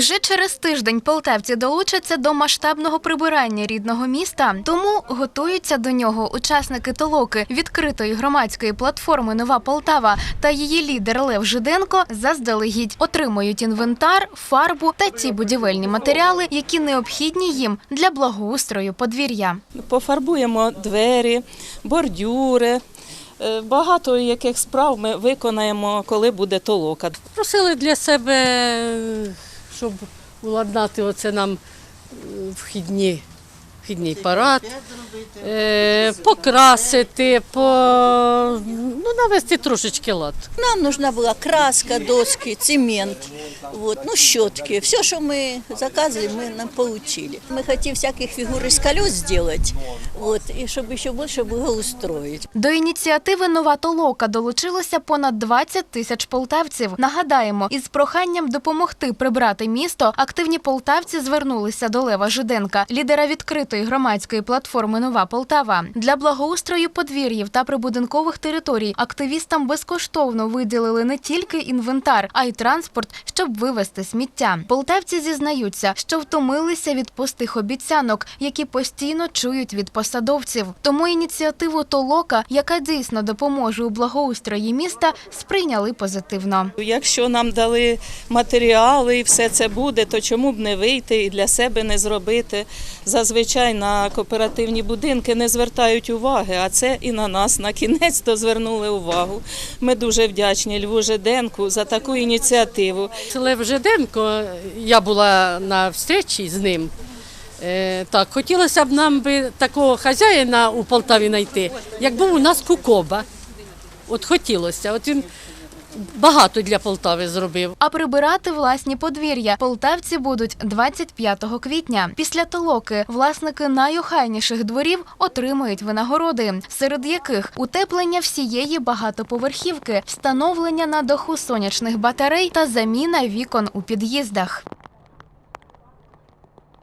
Вже через тиждень полтавці долучаться до масштабного прибирання рідного міста, тому готуються до нього учасники толоки відкритої громадської платформи Нова Полтава та її лідер Лев Жиденко заздалегідь отримують інвентар, фарбу та ті будівельні матеріали, які необхідні їм для благоустрою подвір'я. Пофарбуємо двері, бордюри. Е, Багато яких справ ми виконаємо, коли буде толока. Просили для себе, щоб уладнати оце нам е, вхідні, вхідний парад, е, покрасити, по, навести трошечки лад. Нам нужна была краска, доски, цемент, вот, ну, щетки. Все, что мы заказывали, мы нам получили. Мы хотим всяких фигур из колес сделать, вот, и чтобы еще больше благоустроить. До ініціативи Нова толока долучилося понад 20 тисяч полтавців. Нагадаємо, із проханням допомогти прибрати місто активні полтавці звернулися до Лева Жиденка, лідера відкритої громадської платформи Нова Полтава. Для благоустрою подвір'їв та прибудинкових територій активістам безкоштовно виділили не тільки інвентар, а й транспорт, щоб вивезти сміття. Полтавці зізнаються, що втомилися від пустих обіцянок, які постійно чують від посадовців. Тому ініціативу Толока, яка дійсно допоможе у благоустрої міста, сприйняли позитивно. Якщо нам дали матеріали і все це буде, то чому б не вийти і для себе не зробити? Зазвичай на кооперативні будинки не звертають уваги, а це і на нас на кінець то звернули увагу. Ми дуже вдячні Льву Жиденку за таку ініціативу. Лев Жиденко, я була на встречі з ним. Е, так, хотілося б нам би такого хазяїна у Полтаві знайти, як був у нас Кукоба. От хотілося. От він багато для Полтави зробив. А прибирати власні подвір'я полтавці будуть 25 квітня. Після толоки власники найохайніших дворів отримують винагороди, серед яких утеплення всієї багатоповерхівки, встановлення на даху сонячних батарей та заміна вікон у під'їздах.